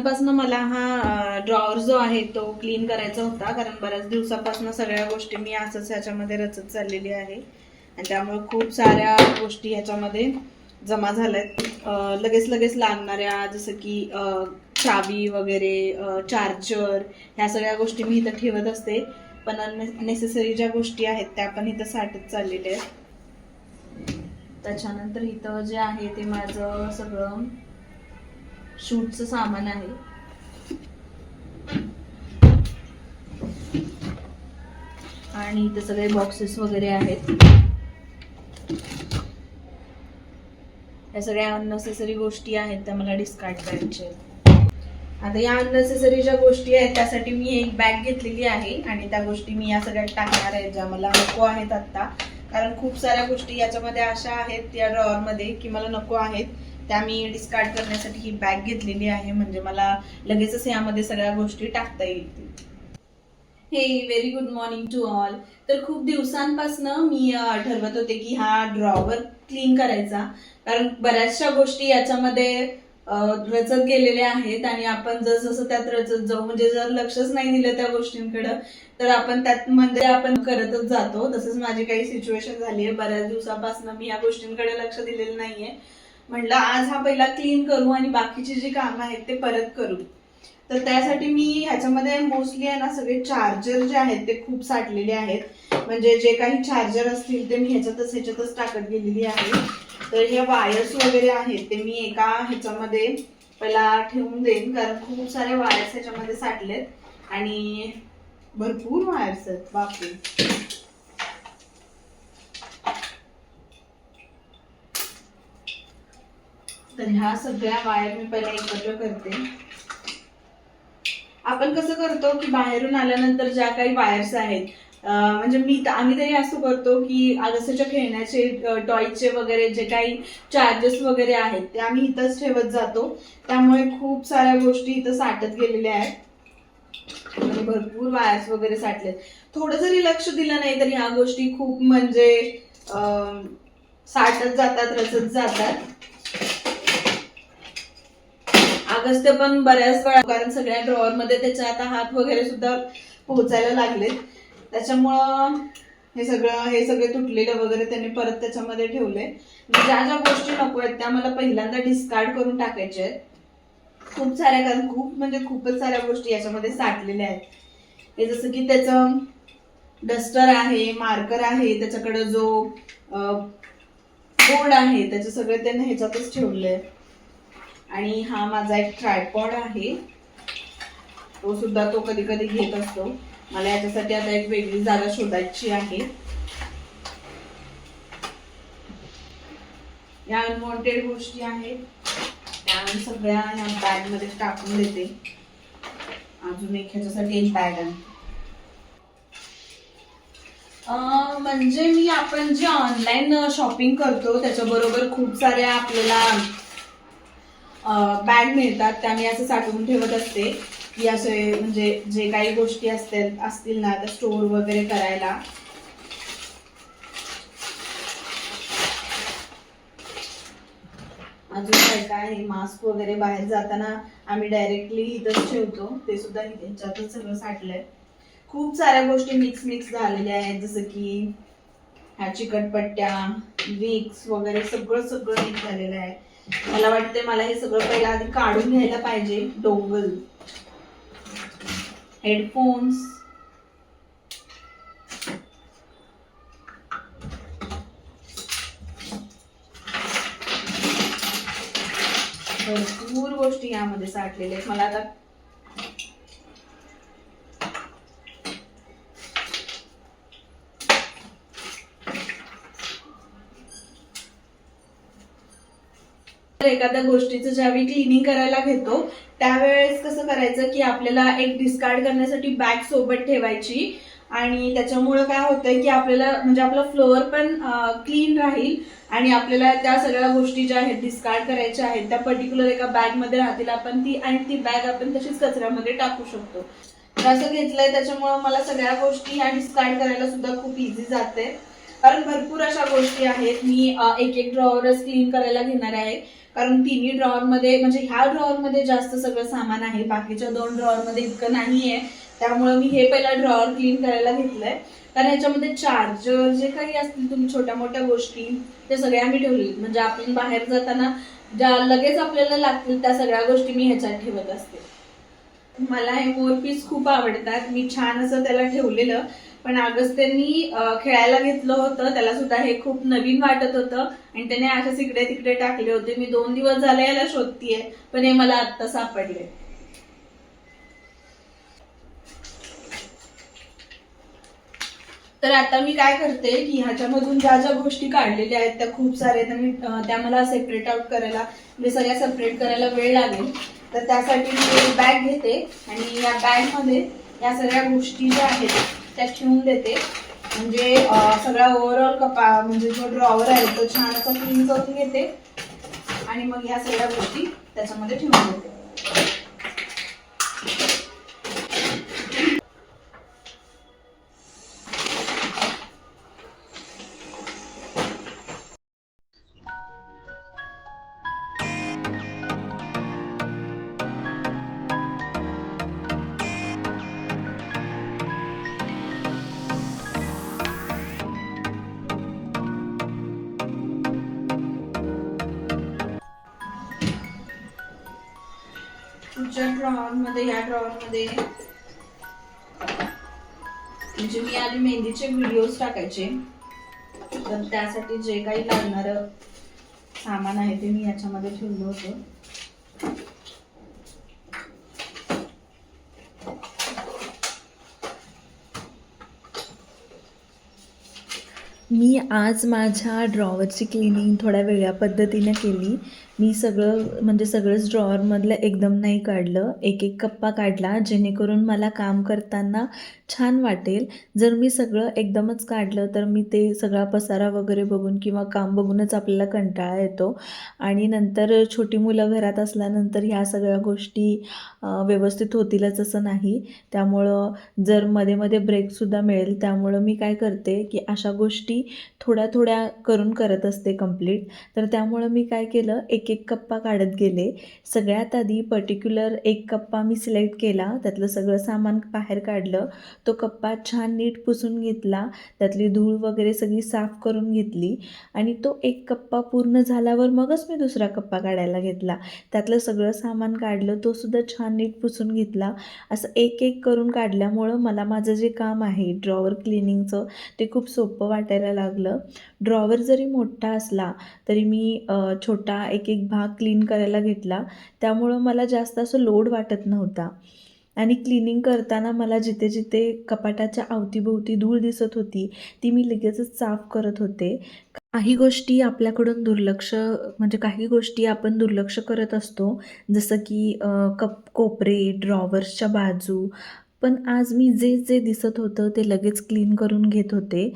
दिवसांपासून मला हा ड्रॉवर जो आहे तो क्लीन करायचा होता. कारण बऱ्याच दिवसापासून सगळ्या गोष्टी मी असंच ह्याच्यामध्ये रचत चाललेली आहे. आणि त्यामुळे खूप साऱ्या गोष्टी ह्याच्यामध्ये जमा झाल्या आहेत लगेच लगेच लागणाऱ्या जसं की चावी वगैरे चार्जर ह्या सगळ्या गोष्टी मी इथं ठेवत असते. पण नेसेसरी ज्या गोष्टी आहेत त्या पण इथं साठत चाललेल्या आहेत. त्याच्यानंतर इथं जे आहे ते माझं सगळं शूटचं सामान आहे. आणि इथे सगळे बॉक्सेस वगैरे आहेत. या सगळ्या अननेसेसरी गोष्टी आहेत त्या मला डिस्कार्ड करायच्या आता या अननेसेसरी ज्या गोष्टी आहेत त्यासाठी मी एक बॅग घेतलेली आहे आणि त्या गोष्टी मी या सगळ्यात टाकणार आहेत ज्या मला नको आहेत आत्ता. कारण खूप साऱ्या गोष्टी याच्यामध्ये अशा आहेत या ड्रॉवरमध्ये की मला नको आहेत. त्या मी डिस्कार्ड करण्यासाठी ही बॅग घेतलेली आहे. म्हणजे मला लगेचच यामध्ये सगळ्या गोष्टी टाकता येतील हे very good morning to all तर खूप दिवसांपासून मी ठरवत होते की हा ड्रॉवर क्लीन करायचा. कारण बऱ्याचशा गोष्टी याच्यामध्ये रचत गेलेल्या आहेत आणि आपण जसजसं त्यात रचत जाऊ म्हणजे जर लक्षच नाही दिलं त्या गोष्टींकडे तर आपण त्यात मध्ये आपण करतच जातो. तसंच माझी काही सिच्युएशन झाली आहे बऱ्याच दिवसापासून मी या गोष्टींकडे लक्ष दिलेलं नाहीये. म्हणलं आज हा पहिला क्लीन करू आणि बाकीची जी कामं आहेत ते परत करू. तर त्यासाठी मी ह्याच्यामध्ये मोस्टली आहे ना सगळे चार्जर जे आहेत ते खूप साठलेले आहेत. म्हणजे जे काही चार्जर असतील ते मी ह्याच्यातच ह्याच्यातच टाकत गेलेली आहे. तर हे वायर्स वगैरे आहेत ते मी एका ह्याच्यामध्ये पहिला ठेवून देईन कारण खूप सारे वायर्स ह्याच्यामध्ये साठलेत. आणि भरपूर वायर्स आहेत बापरे. तर ह्या सगळ्या वायर मी पहिला एकत्र करते. आपण कसं करतो की बाहेरून आल्यानंतर ज्या काही वायर्स आहेत म्हणजे मी आम्ही तरी असं करतो की आगस्याच्या खेळण्याचे टॉयचे वगैरे जे काही चार्जेस वगैरे आहेत ते आम्ही इथंच ठेवत जातो. त्यामुळे खूप साऱ्या गोष्टी इथं साठत गेलेल्या आहेत. म्हणजे भरपूर वायर्स वगैरे साठलेत. थोडं जरी लक्ष दिलं नाही तरी ह्या गोष्टी खूप म्हणजे साठत जातात रचत जातात. अगस्त्य पण बऱ्याच वेळा कारण सगळ्या ड्रॉवर मध्ये त्याच्या आता हात वगैरे सुद्धा पोहोचायला लागलेत. त्याच्यामुळं हे सगळं हे सगळे तुटलेलं वगैरे त्यांनी परत त्याच्यामध्ये ठेवले म्हणजे ज्या ज्या गोष्टी नको आहेत त्या मला पहिल्यांदा डिस्कार्ड करून टाकायच्या आहेत. खूप साऱ्या कारण खूप म्हणजे खूपच साऱ्या गोष्टी याच्यामध्ये साठलेल्या आहेत. हे जसं की त्याचं डस्टर आहे मार्कर आहे त्याच्याकडं जो बोर्ड आहे त्याचे सगळे त्यांनी ह्याच्यातच ठेवले आणि हा माझा एक ट्रायपॉड आहे. तो सुद्धा तो कधी कधी घेत असतो. मला याच्यासाठी आता एक वेगळी जागा शोधायची आहे. या अनवॉन्टेड गोष्टी आहेत. त्या मी सगळ्या ह्या बॅगमध्ये टाकून देते. अजून एक ह्याच्यासाठी एक बॅग आहे. म्हणजे मी आपण जे ऑनलाईन शॉपिंग करतो त्याच्याबरोबर खूप साऱ्या आपल्याला बॅग मिळतात त्या मी असं साठवून ठेवत असते की असे म्हणजे जे काही गोष्टी असतील असतील ना त्या स्टोर वगैरे करायला. अजून काय काय? आहे मास्क वगैरे बाहेर जाताना आम्ही डायरेक्टली इथंच ठेवतो. ते सुद्धा ह्याच्यातच सगळं साठलंय. खूप साऱ्या गोष्टी मिक्स मिक्स झालेल्या आहेत जसं की ह्या चिकटपट्ट्या विक्स वगैरे सगळं सगळं मिक्स झालेलं आहे. मला वाटते मला हे सगळं पहिला आधी काढून घ्यायला पाहिजे डोंगल. हेडफोन्स भरपूर गोष्टी यामध्ये साठलेल्या आहेत. मला आता एखाद्या गोष्टीचं ज्यावेळी क्लिनिंग करायला घेतो त्यावेळेस कसं करायचं की आपल्याला एक डिस्कार्ड करण्यासाठी बॅग सोबत ठेवायची. आणि त्याच्यामुळं काय होतंय की आपल्याला म्हणजे आपला फ्लोअर पण क्लीन राहील आणि आपल्याला त्या सगळ्या गोष्टी ज्या आहेत डिस्कार्ड करायच्या आहेत त्या पर्टिक्युलर एका बॅगमध्ये राहतील आपण ती आणि ती बॅग आपण तशीच कचऱ्यामध्ये टाकू शकतो. तर असं घेतलंय त्याच्यामुळं मला सगळ्या गोष्टी ह्या डिस्कार्ड करायला सुद्धा खूप इझी जाते. कारण भरपूर अशा गोष्टी आहेत. मी एक एक ड्रॉवरच क्लीन करायला घेणार आहे. कारण तिन्ही ड्रॉवरमध्ये म्हणजे ह्या ड्रॉवरमध्ये जास्त सगळं सामान आहे बाकीच्या दोन ड्रॉवरमध्ये इतकं नाही आहे मी हे पहिला ड्रॉवर क्लीन करायला घेतलंय. कारण याच्यामध्ये चार्जर जे काही असतील तुम्ही छोट्या मोठ्या गोष्टी ते सगळ्या मी ठेवले. म्हणजे आपण बाहेर जाताना ज्या लगेच आपल्याला लागतील त्या सगळ्या गोष्टी मी ह्याच्यात ठेवत असते. मला हे मोर पीस खूप आवडतात. मी छान असं त्याला ठेवलेलं. पण अगस्त्यांनी खेळायला घेतलं होतं. त्याला सुद्धा हे खूप नवीन वाटत होतं. आणि त्याने अशाच इकडे तिकडे टाकले होते. मी दोन दिवस झाले याला शोधतीये पण हे मला आत्ता सापडले. तर आता मी काय करते की ह्याच्यामधून ज्या ज्या गोष्टी काढलेल्या आहेत त्या खूप साऱ्या आहेत. आणि त्या मला सेपरेट आउट करायला म्हणजे सगळ्या सेपरेट करायला वेळ लागेल. तर त्यासाठी मी बॅग घेते. आणि या बॅगमध्ये या सगळ्या गोष्टी ज्या आहेत त्यात ठेवून देते. म्हणजे सगळा ओव्हरऑल कपा म्हणजे जो ड्रॉवर आहे तो छान असा क्लीन करून घेते. आणि मग ह्या सगळ्या गोष्टी त्याच्यामध्ये ठेवून देते. ड्रॉवरमध्ये या ड्रॉवरमध्ये म्हणजे मी आधी मेहंदीचे व्हिडिओज टाकायचे. तर त्यासाठी जे काही लागणारं सामान आहे ते मी याच्यामध्ये ठेवलं होतं. मी आज माझ्या ड्रॉवरची क्लिनिंग थोड्या वेगळ्या पद्धतीने केली. मी सगळं म्हणजे सगळंच ड्रॉवरमधलं एकदम नाही काढलं. एक एक कप्पा काढला जेणेकरून मला काम करताना छान वाटेल. जर मी सगळं एकदमच काढलं तर मी ते सगळा पसारा वगैरे बघून किंवा काम बघूनच आपल्याला कंटाळा येतो. आणि नंतर छोटी मुलं घरात असल्यानंतर ह्या सगळ्या गोष्टी व्यवस्थित होतीलच असं नाही. त्यामुळं जर मध्ये मध्ये ब्रेकसुद्धा मिळेल त्यामुळं मी काय करते की अशा गोष्टी थोड्या थोड्या करून करत असते कंप्लीट तर त्यामुळं मी काय केलं एक एक कप्पा काढत गेले. सगळ्यात आधी पर्टिक्युलर एक कप्पा मी सिलेक्ट केला त्यातलं सगळं सामान बाहेर काढलं. तो कप्पा छान नीट पुसून घेतला त्यातली धूळ वगैरे सगळी साफ करून घेतली आणि तो एक कप्पा पूर्ण झाल्यावर मगच मी दुसरा कप्पा काढायला घेतला. त्यातलं सगळं सामान काढलं तो सुद्धा छान नीट पुसून घेतला. असं एक एक करून काढल्यामुळं मला माझं जे काम आहे ड्रॉवर क्लिनिंगचं ते खूप सोपं वाटायला लागलं. ड्रॉवर जरी मोठा असला तरी मी छोटा एक एक भाग क्लीन करायला घेतला. त्यामुळं मला जास्त असं लोड वाटत नव्हता. आणि क्लिनिंग करताना मला जिथे जिथे कपाटाच्या अवतीभोवती धूळ दिसत होती ती मी लगेचच साफ करत होते. काही गोष्टी आपल्याकडून दुर्लक्ष म्हणजे काही गोष्टी आपण दुर्लक्ष करत असतो. जसं की अ, कप कोपरे ड्रॉवर्सच्या बाजू. पण आज मी जे जे दिसत होतं ते लगेच क्लीन करून घेत होते.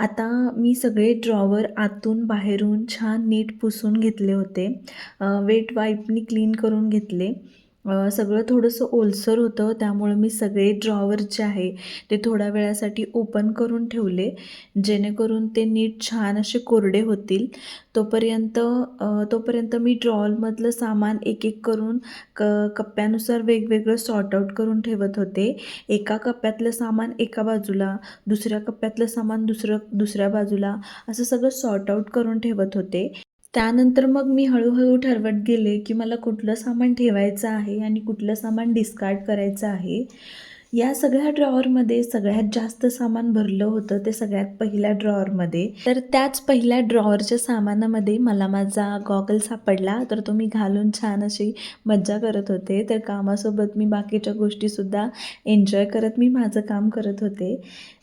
आता मी सगळे ड्रॉवर आतून बाहेरून छान नीट पुसून घेतले होते. वेट वाईपनी क्लीन करून घेतले. सगळं थोडंसं ओलसर होतं. त्यामुळं मी सगळे ड्रॉवर जे आहे ते थोड्या वेळासाठी ओपन करून ठेवले. जेणेकरून ते नीट छान असे कोरडे होतील. तोपर्यंत तोपर्यंत मी ड्रॉलमधलं सामान एक एक करून क कप्प्यानुसार वेगवेगळं सॉर्ट आऊट करून ठेवत होते. एका कप्प्यातलं सामान एका बाजूला दुसऱ्या कप्प्यातलं सामान दुसरं दुसऱ्या बाजूला असं सगळं सॉर्ट आऊट करून ठेवत होते. त्यानंतर मग मी हळूहळू ठरवत गेले की मला कुठलं सामान ठेवायचं आहे आणि कुठलं सामान डिस्कार्ड करायचं आहे. या सगळ्या ड्रॉवरमध्ये सगळ्यात जास्त सामान भरलं होतं ते सगळ्यात पहिल्या ड्रॉवरमध्ये तर त्याच पहिल्या ड्रॉवरच्या सामानामध्ये मला माझा गॉगल सापडला. तर तो मी घालून छान अशी मज्जा करत होते. तर कामासोबत मी बाकीच्या गोष्टीसुद्धा एन्जॉय करत मी माझं काम करत होते.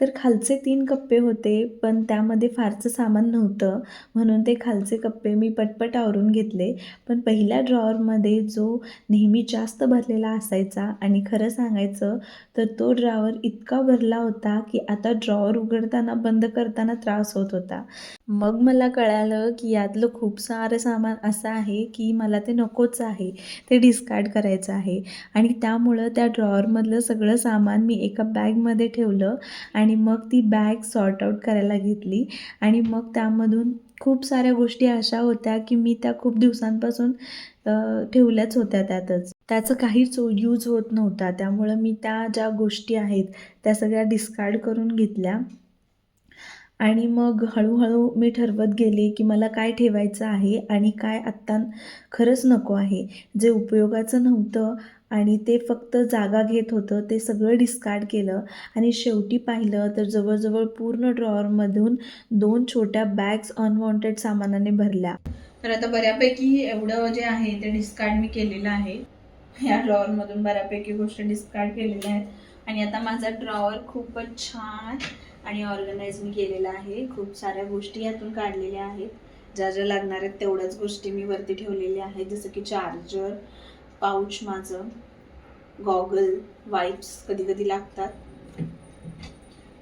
तर खालचे तीन कप्पे होते पण त्यामध्ये फारसं सामान नव्हतं. म्हणून ते खालचे कप्पे मी पटपट आवरून घेतले. पण पहिल्या ड्रॉवरमध्ये जो नेहमी जास्त भरलेला असायचा आणि खरं सांगायचं तर तो ड्रॉवर इतका भरला होता की आता ड्रॉवर उघडताना बंद करताना त्रास होत होता. मग मला कळालं की यातलं खूप सारं सामान असं आहे की मला ते नकोच आहे ते डिस्कार्ड करायचं आहे. आणि त्यामुळं त्या ड्रॉवरमधलं सगळं सामान मी एका बॅगमध्ये ठेवलं आणि मग ती बॅग सॉर्ट आऊट करायला घेतली. आणि मग त्यामधून खूप साऱ्या गोष्टी अशा होत्या की मी त्या खूप दिवसांपासून ठेवल्याच होत्या त्यातच. त्याचं काहीच यूज होत नव्हता. त्यामुळं मी त्या ज्या गोष्टी आहेत त्या सगळ्या डिस्कार्ड करून घेतल्या. आणि मग हळूहळू मी ठरवत गेले की मला काय ठेवायचं आहे आणि काय आत्ता खरंच नको आहे. जे उपयोगाचं नव्हतं आणि ते फक्त जागा घेत होतं ते सगळं डिस्कार्ड केलं आणि शेवटी पाहिलं तर जवळजवळ पूर्ण ड्रॉवरमधून दोन छोट्या बॅग्स अनवॉन्टेड सामानाने भरल्या. तर आता बऱ्यापैकी एवढं जे आहे ते डिस्कार्ड मी केलेलं आहे. या ड्रॉवरमधून बऱ्यापैकी गोष्टी डिस्कार्ड केलेल्या आहेत. आणि आता माझा ड्रॉवर खूपच छान आणि ऑर्गनाईज मी केलेलं आहे. खूप साऱ्या गोष्टी यातून काढलेल्या आहेत. ज्या ज्या लागणार आहेत तेवढ्याच गोष्टी मी वरती ठेवलेल्या आहेत. जसं की चार्जर पाऊच माझं गॉगल वाईप्स कधी कधी लागतात.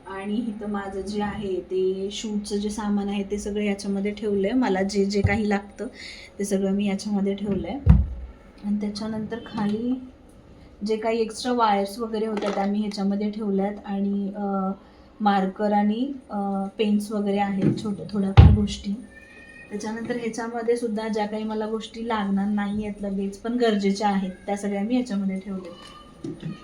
आणि इथं माझं जे आहे ते शूटचं जे सामान आहे ते सगळं याच्यामध्ये ठेवलं आहे मला जे जे काही लागतं ते सगळं मी याच्यामध्ये ठेवलं आहे आणि त्याच्यानंतर खाली जे काही एक्स्ट्रा वायर्स वगैरे होत्या त्या मी ह्याच्यामध्ये ठेवल्यात. आणि मार्कर आणि पेन्स वगैरे आहेत छोट्या थोड्याफार गोष्टी. त्याच्यानंतर ह्याच्यामध्ये सुद्धा ज्या काही मला गोष्टी लागणार नाही आहेत लगेच पण गरजेच्या आहेत. त्या सगळ्या मी ह्याच्यामध्ये ठेवले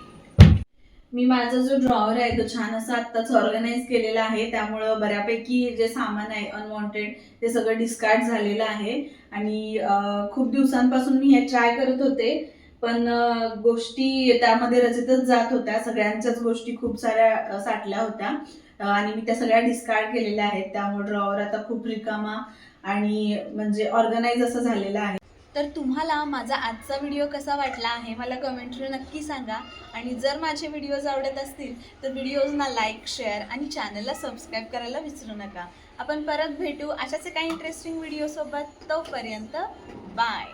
मी माझा जो ड्रॉवर आहे तो छान असा आत्ताच ऑर्गनाईज केलेला आहे. त्यामुळं बऱ्यापैकी जे सामान आहे अनवॉन्टेड ते सगळं डिस्कार्ड झालेलं आहे. आणि खूप दिवसांपासून मी हे ट्राय करत होते. पण गोष्टी त्यामध्ये रचितच जात होत्या. सगळ्यांच्याच गोष्टी खूप साऱ्या साठल्या होत्या. आणि मी त्या सगळ्या डिस्कार्ड केलेल्या आहेत. त्यामुळे ड्रॉवर आता खूप रिकामा आणि म्हणजे ऑर्गनाईज असं झालेलं आहे. तर तुम्हाला माझा आजचा व्हिडिओ कसा वाटला आहे मला कमेंटमध्ये नक्की सांगा. आणि जर माझे व्हिडिओज आवडत असतील तर व्हिडिओजना लाईक शेअर आणि चॅनलला सबस्क्राईब करायला विसरू नका. आपण परत भेटू अशाच काही इंटरेस्टिंग व्हिडिओसोबत तोपर्यंत बाय